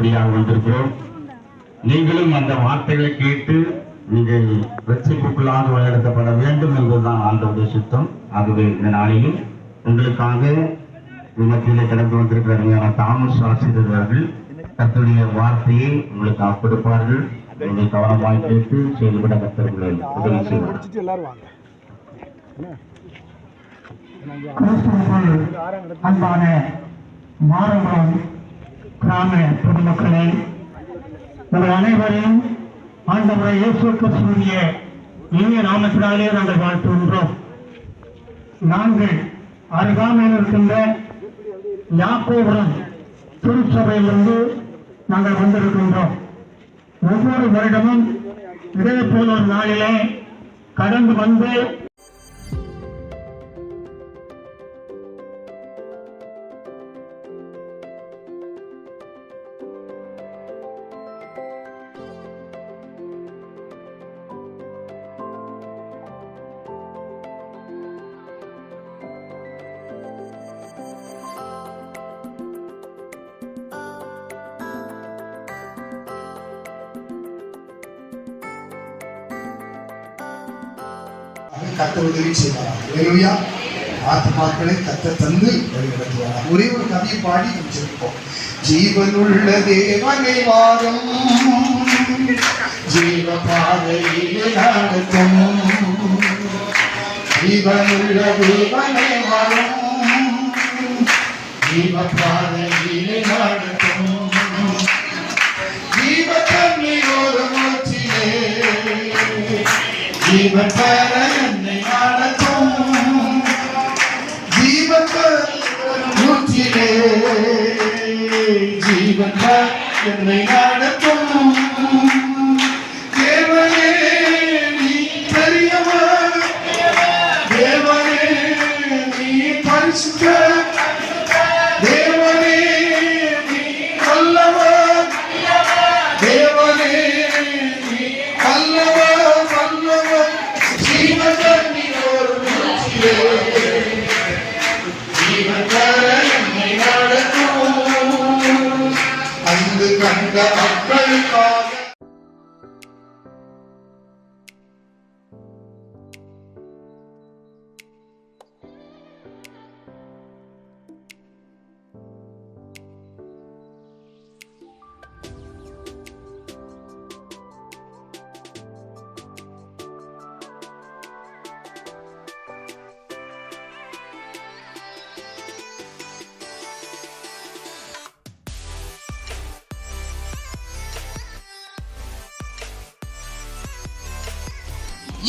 செய்யும்படியாக வந்திருக்கிறோம். நீங்களும் அந்த வார்த்தைகளை கேட்டு நீங்கள் ரட்சிப்புக்குள்ளாக வழிநடத்தப்பட வேண்டும் என்பதுதான் ஆண்டவுடைய சுத்தம். ஆகவே இந்த நாளிலும் உங்களுக்காக விமத்திலே கடந்து வந்திருக்கிற அருமையான தாமஸ் ஆசிரியர் அவர்கள் கர்த்தருடைய வார்த்தையை உங்களுக்கு கொடுப்பார்கள் நீங்கள் கவனமாய் கேட்டு செயல்பட கத்தர்களை உதவி செய்வார். அன்பான மாறுபடும் கிராம பொதுமக்களே உங்கள் அனைவரையும் ஆண்டவரை இயேசு கிறிஸ்துவிய இனிய நாமத்தினாலே நாங்கள் வாழ்த்துகின்றோம். நாங்கள் அருகாமையில் இருக்கின்ற யாக்கோபுரம் திருச்சபையிலிருந்து நாங்கள் வந்திருக்கின்றோம். ஒவ்வொரு வருடமும் இதே போல ஒரு நாளிலே கடந்து வந்து கத்த உதவி செய்வாராம். ஹalleluya. ஆத்மாக்களை கத்த தந்து வழிநடத்துவாராம். ஒரே ஒரு கவியை பாடி முடிச்சிருப்போம் ஜீவனுள்ள தேவனை வாரம் ஜீவ பாதையிலே நடத்தும் ஜீவனுள்ள தேவனை வாரம் ஜீவ பாதையிலே நடத்தும் ஜீவ தண்ணீரோடு மூச்சிலே ஜீவன் பெற ஜீவன் என்னை நடத்தும் தேவனே நீ பெரியவர் தேவனே நீ பரிசுத்த. தேவனே நீ தேவனே நீ ஒரு அங்கு கண்ட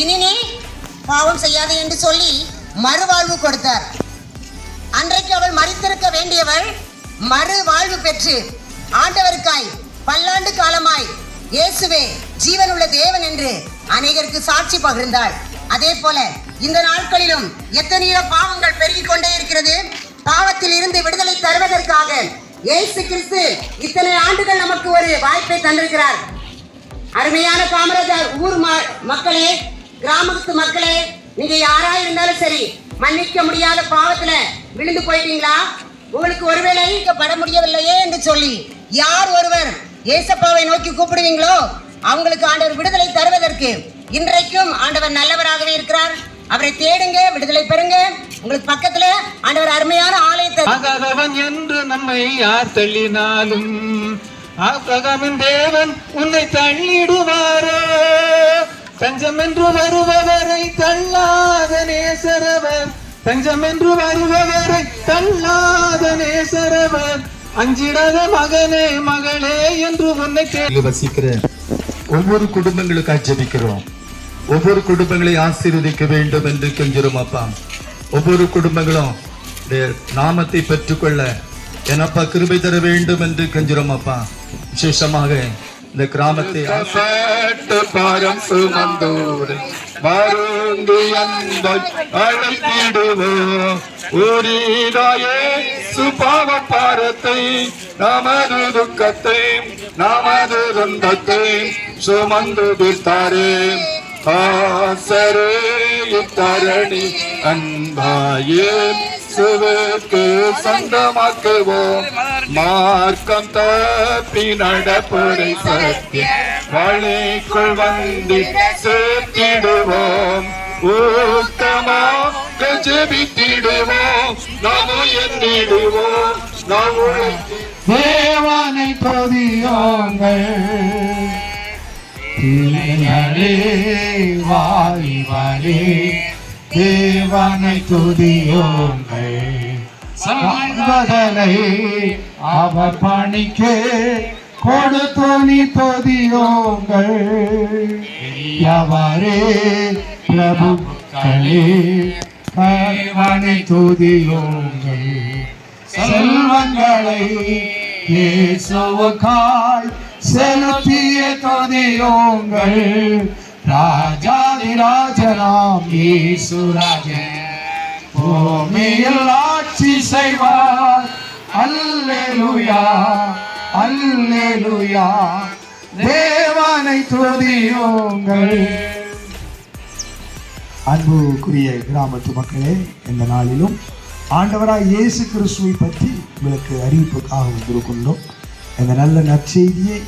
இனினே பாவம் செய்யாது என்று சொல்லி மறுவாழ்வு கொடுத்தார். அன்றைக்கு அவள் மறித்திருக்க வேண்டியவள் மறுவாழ்வு பெற்று ஆண்டவருக்காய் பல்லாண்டு காலமாய் இயேசுவே ஜீவனுள்ள தேவன் என்று அநேகருக்கு சாட்சி பகிர்ந்தாள். அதே போல இந்த நாட்களிலும் எத்தனையோ பாவங்கள் பெருகிக் கொண்டே இருக்கிறது. பாவத்தில் இருந்து விடுதலை தருவதற்காக இயேசு கிறிஸ்து இத்தனை ஆண்டுகள் நமக்கு ஒரு வாய்ப்பை தந்திருக்கிறார். அருமையான காமராஜர் ஊர் மக்களே கிராமத்து மக்களே நீங்க யாரா இருந்தாலும் சரி மன்னிக்க முடியாத பாவத்துல விழுந்து போயிட்டீங்களா? உங்களுக்கு ஒருவேளை பட முடியவில்லையே என்று சொல்லி யார் ஒருவர் ஏசப்பாவை நோக்கி கூப்பிடுவீங்களோ அவங்களுக்கு ஆண்டவர் விடுதலை தருவதற்கு இன்றைக்கும் ஆண்டவர் நல்லவராகவே இருக்கிறார். அவரை தேடுங்க விடுதலை பெறுங்க. உங்களுக்கு பக்கத்துல ஆண்டவர் அருமையான ஆலயத்தை ஆகாதவன் என்று நம்மை யார் தள்ளினாலும் தேவன் உன்னை தள்ளிடுவார். தஞ்சம் என்று வருபவரை தள்ளாத நேசரவர். தஞ்சம் என்று வருபவரை தள்ளாத நேசரவர். அஞ்சிடாத மகனே மகளே என்று உன்னை வசிக்கிறேன் வசிக்கிற ஒவ்வொரு குடும்பங்களுக்காக ஜெபிக்கிறோம். ஒவ்வொரு குடும்பங்களை ஆசீர்வதிக்க வேண்டும் என்று கெஞ்சிரும் அப்பா. ஒவ்வொரு குடும்பங்களும் நாமத்தை பெற்றுக்கொள்ள எனப்பா கிருபை தர வேண்டும் என்று கெஞ்சிரும் அப்பா. விசேஷமாக இந்த கிராமத்தை பாரம் சுமந்தோடு மருந்து அழைத்திடுவோம். ஊரிடாயே சுபாவ பாரத்தை நமது துக்கத்தை நமது துன்பத்தை சுமந்து தீர்த்தாரே. ஆசரே இத்தரணி அன்பாயே. இயேசுவிற்கு சொந்தமாக்குவோம் மார்க்கம் தப்பி நடப்புரை சத்திய வழிக்குள் வந்து சேர்த்திடுவோம். ஊக்கமாக ஜெபித்திடுவோம். நாம் உயர்ந்திடுவோம் நாம் உழைத்து தேவனை துதியோங்கள் பிள்ளைகளே தேவனை துதியோங்கள் சம்பதனை அவர் பணிக்கு கொடுத்தோனி நீ துதியோங்கள். எவரே பிரபுக்களே தேவனை துதியோங்கள். செல்வங்களை இயேசுவுக்காய் செலுத்திய துதியோங்கள். ராஜாதிராஜனாம் இயேசுராஜன் பூமியில் ஆட்சி செய்வார். அல்லேலூயா அல்லேலூயா. தேவனை துதியோங்கள் அன்புக்குரிய கிராமத்து மக்களே இந்த நாளிலும் ஆண்டவராய் இயேசு கிறிஸ்துவை பற்றி உங்களுக்கு அறிவிப்புக்காக வந்திருக்கின்றோம். இந்த நல்ல நற்செய்தியை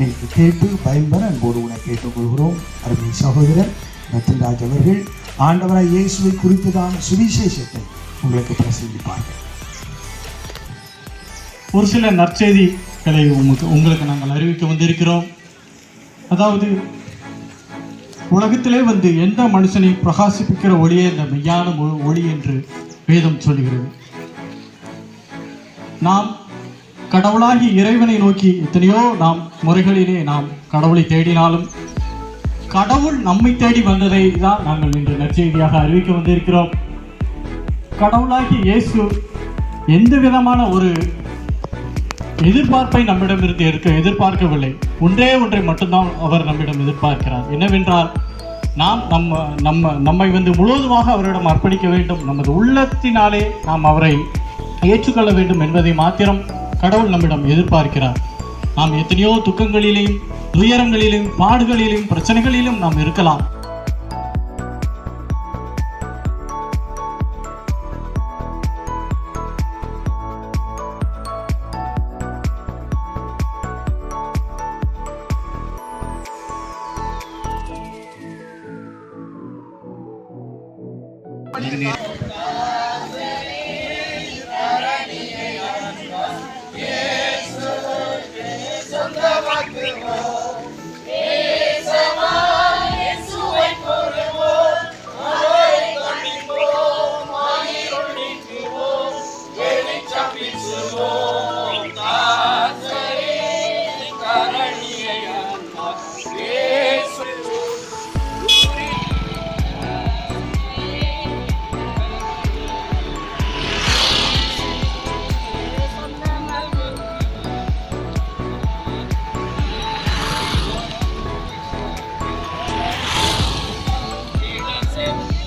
நீங்கள் கேட்டு பயன்பெற அன்போடு உங்களை கேட்டுக்கொள்கிறோம். அருமை சகோதரர் ரத்தின்ராஜ் அவர்கள் ஆண்டவராய் இயேசுவை குறித்ததான சுவிசேஷத்தை உங்களுக்கு பிரசங்கிப்பார்கள். ஒரு சில நற்செய்திகளை உங்களுக்கு உங்களுக்கு நாங்கள் அறிவிக்க வந்திருக்கிறோம். அதாவது உலகத்திலே வந்து எந்த மனுஷனை பிரகாசிப்பிக்கிற ஒளியே இந்த மெய்யான ஒளி என்று வேதம் சொல்கிறது நாம் கடவுளாகி இறைவனை நோக்கி எத்தனையோ நாம் முறைகளிலே நாம் கடவுளை தேடினாலும் கடவுள் நம்மை தேடி வந்ததை தான் நாங்கள் இன்று நற்செய்தியாக அறிவிக்க வந்திருக்கிறோம். கடவுளாகி இயேசு எந்த விதமான ஒரு எதிர்பார்ப்பை நம்மிடமிருந்து எடுக்க எதிர்பார்க்கவில்லை. ஒன்றே ஒன்றை மட்டும்தான் அவர் நம்மிடம் எதிர்பார்க்கிறார். என்னவென்றால் நாம் நம்ம நம்ம நம்மை வந்து முழுவதுமாக அவரிடம் அர்ப்பணிக்க வேண்டும். நமது உள்ளத்தினாலே நாம் அவரை ஏற்றுக்கொள்ள வேண்டும் என்பதை மாத்திரம் கடவுள் நம்மிடம் எதிர்பார்க்கிறார். நாம் எத்தனையோ துக்கங்களிலேயும் துயரங்களிலும் பாடுகளிலும் பிரச்சனைகளிலும் நாம் இருக்கலாம் Thank you.